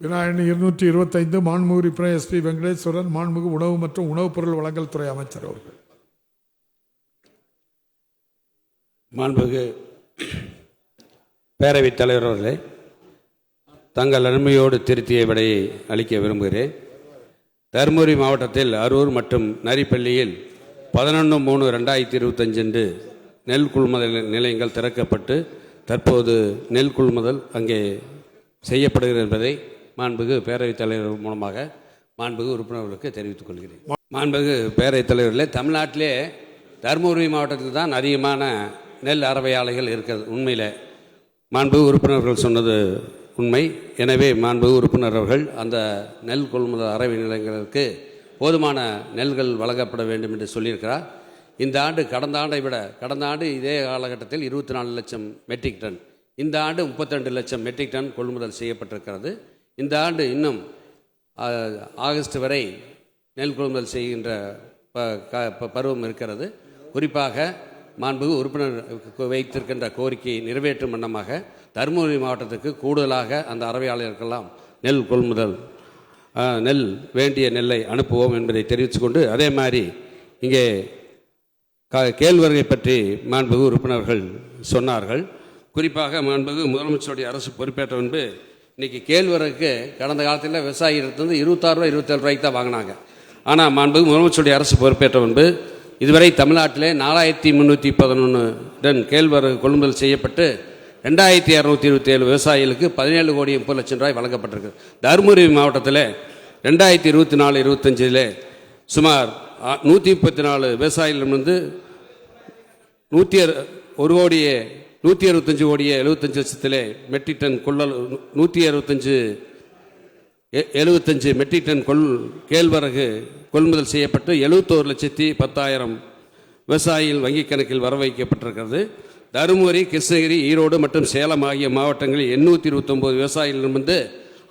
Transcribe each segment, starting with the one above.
விநாயகன் இருநூற்றி இருபத்தைந்து மாண்புமிகு உறுப்பினர் எஸ்பி வெங்கடேஸ்வரன் மான்முகு உணவு மற்றும் உணவுப் பொருள் வழங்கல் துறை அமைச்சர் அவர்கள். மாண்புமிகு பேரவைத் தலைவர் அவர்களே தங்கள் அருமையோடு திருத்திய விடையை அளிக்க விரும்புகிறேன். தருமபுரி மாவட்டத்தில் அரூர் மற்றும் நரிப்பள்ளியில் பதினொன்று மூணு ரெண்டாயிரத்தி இருபத்தஞ்சன்று நெல் கொள்முதல் நிலையங்கள் திறக்கப்பட்டு தற்போது நெல் கொள்முதல் அங்கே செய்யப்படுகிறது என்பதை மாண்புகு பேரவைத் தலைவர் மூலமாக மாண்புகு உறுப்பினர்களுக்கு தெரிவித்துக் கொள்கிறேன். மாண்புகு பேரவைத் தலைவர்களே தமிழ்நாட்டிலே தருமபுரி மாவட்டத்தில் தான் அதிகமான நெல் அறவை ஆலைகள் இருக்கிறது உண்மையில். மாண்புகு உறுப்பினர்கள் சொன்னது உண்மை. எனவே மாண்புகு உறுப்பினர் அவர்கள் அந்த நெல் கொள்முதல் அறவை நிலையங்களுக்கு போதுமான நெல்கள் வழங்கப்பட வேண்டும் என்று சொல்லியிருக்கிறார். இந்த ஆண்டு கடந்த ஆண்டை விட கடந்த ஆண்டு இதே காலகட்டத்தில் இருபத்தி நாலு லட்சம் மெட்ரிக் டன் இந்த ஆண்டு முப்பத்திரெண்டு லட்சம் மெட்ரிக் டன் கொள்முதல் செய்யப்பட்டிருக்கிறது. இந்த ஆண்டு இன்னும் ஆகஸ்ட் வரை நெல் கொள்முதல் செய்கின்ற ப- க- ப- பருவம் இருக்கிறது. குறிப்பாக மாண்புகு உறுப்பினர் வைத்திருக்கின்ற கோரிக்கையை நிறைவேற்றும் வண்ணமாக தருமபுரி மாவட்டத்துக்கு கூடுதலாக அந்த அறவையாளர்களுக்கெல்லாம் நெல் கொள்முதல் நெல் வேண்டிய நெல்லை அனுப்புவோம் என்பதை தெரிவித்துக்கொண்டு அதே மாதிரி இங்கே க கேழ்வரகை பற்றி மாண்புகு உறுப்பினர்கள் சொன்னார்கள். குறிப்பாக மாண்புகு முதலமைச்சருடைய அரசு பொறுப்பேற்ற முன்பு இன்றைக்கி கேழ்வரகு கடந்த காலத்தில் விவசாயிகிட்ட வந்து இருபத்தாறு ரூபாய் இருபத்தேழு ரூபாய்க்கு தான் வாங்கினாங்க. ஆனால் மாண்பு முதலமைச்சருடைய அரசு பொறுப்பேற்ற முன்பு இதுவரை தமிழ்நாட்டிலே நாலாயிரத்தி முந்நூற்றி பதினொன்று டன் கேழ்வரகு கொள்முதல் செய்யப்பட்டு ரெண்டாயிரத்தி இரநூத்தி இருபத்தி ஏழு விவசாயிகளுக்கு பதினேழு கோடி முப்பது லட்சம் ரூபாய் வழங்கப்பட்டிருக்கு. தருமபுரி மாவட்டத்தில் ரெண்டாயிரத்தி இருபத்தி நாலு இருபத்தஞ்சில் சுமார் நூற்றி முப்பத்தி நாலு விவசாயிகளிடமிருந்து நூற்றி அறு- ஒரு கோடியே நூற்றி அறுபத்தஞ்சு கோடியே எழுபத்தஞ்சு லட்சத்தில் மெட்ரிக் டன் கொள்ளல் நூற்றி அறுபத்தஞ்சு எ- எழுபத்தஞ்சு மெட்ரிக் டன் கொள் கேழ்வரகு கொள்முதல் செய்யப்பட்டு எழுபத்தோரு லட்சத்தி பத்தாயிரம் விவசாயிகள் வங்கிக் கணக்கில் வர வைக்கப்பட்டிருக்கிறது தருமபுரி கிருஷ்ணகிரி ஈரோடு மற்றும் சேலம் ஆகிய மாவட்டங்களில் எண்ணூற்றி இருபத்தொம்போது விவசாயிகளிடமிருந்து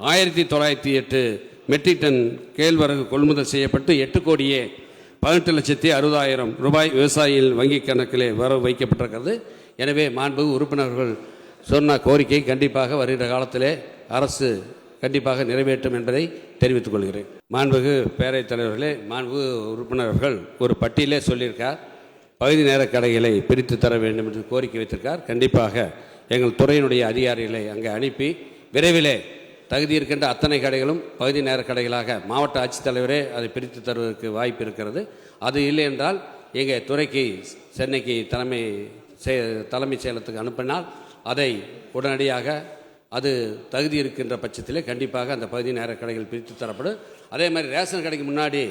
ஆயிரத்தி தொள்ளாயிரத்தி எட்டு மெட்ரிக் டன் கேழ்வரகு கொள்முதல் செய்யப்பட்டு எட்டு கோடியே பதினெட்டு லட்சத்தி அறுபதாயிரம் ரூபாய் விவசாயிகள் வங்கிக் கணக்கிலே வர வைக்கப்பட்டிருக்கிறது எனவே மாண்புகு உறுப்பினர்கள் சொன்ன கோரிக்கை கண்டிப்பாக வருகிற காலத்திலே அரசு கண்டிப்பாக நிறைவேற்றும் என்பதை தெரிவித்துக் கொள்கிறேன். மாண்புகு பேரவைத் தலைவர்களே மாண்புகு உறுப்பினர்கள் ஒரு பட்டியலே சொல்லியிருக்கார். பகுதி நேர கடைகளை பிரித்து தர வேண்டும் என்று கோரிக்கை வைத்திருக்கார். கண்டிப்பாக எங்கள் துறையினுடைய அதிகாரிகளை அங்கே அனுப்பி விரைவிலே தகுதி இருக்கின்ற அத்தனை கடைகளும் பகுதி நேர கடைகளாக மாவட்ட ஆட்சித்தலைவரே அதை பிரித்து தருவதற்கு வாய்ப்பு இருக்கிறது. அது இல்லை என்றால் எங்கள் துறைக்கு சென்னைக்கு தலைமை தலைமைச் செயலத்துக்கு அனுப்பினால் அதை உடனடியாக அது தகுதி இருக்கின்ற பட்சத்திலே கண்டிப்பாக அந்த பகுதி நேர கடைகள் பிரித்து தரப்படும். அதே மாதிரி ரேஷன் கடைக்கு முன்னாடி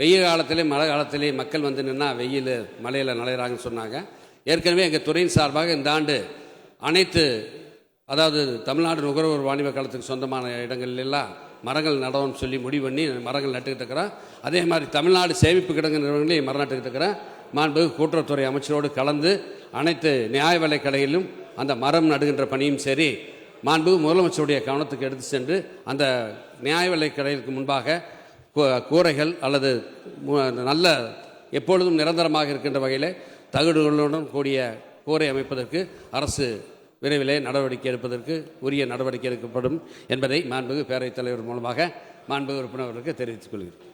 வெயில் காலத்திலே மழை காலத்திலே மக்கள் வந்து நின்னா வெயில் மழையில் நனைகிறாங்கன்னு சொன்னாங்க. ஏற்கனவே எங்கள் துறையின் சார்பாக இந்த ஆண்டு அனைத்து அதாவது தமிழ்நாடு நுகர்வோர் வாணிப காலத்துக்கு சொந்தமான இடங்கள்லெல்லாம் மரங்கள் நடவும்னு சொல்லி முடிவு பண்ணி மரங்கள் நட்டுக்கிட்டு இருக்கிறோம். அதே மாதிரி தமிழ்நாடு சேமிப்பு கிடங்கு நிறுவனங்களையும் மரம் நட்டுக்கிட்டு இருக்கிறேன் மாண்பு கூட்டுறவுத்துறை அமைச்சரோடு கலந்து அனைத்து நியாய விலை அந்த மரம் நடுகின்ற பணியும் சரி. மாண்பு முதலமைச்சருடைய கவனத்துக்கு எடுத்து சென்று அந்த நியாய விலை முன்பாக கூரைகள் அல்லது நல்ல எப்பொழுதும் நிரந்தரமாக இருக்கின்ற வகையில் தகுடுகளுடன் கூடிய கூரை அமைப்பதற்கு அரசு விரைவிலே நடவடிக்கை எடுப்பதற்கு உரிய நடவடிக்கை எடுக்கப்படும் என்பதை மாண்புகு பேரவைத் தலைவர் மூலமாக மாண்புகு உறுப்பினர்களுக்கு தெரிவித்துக் கொள்கிறேன்.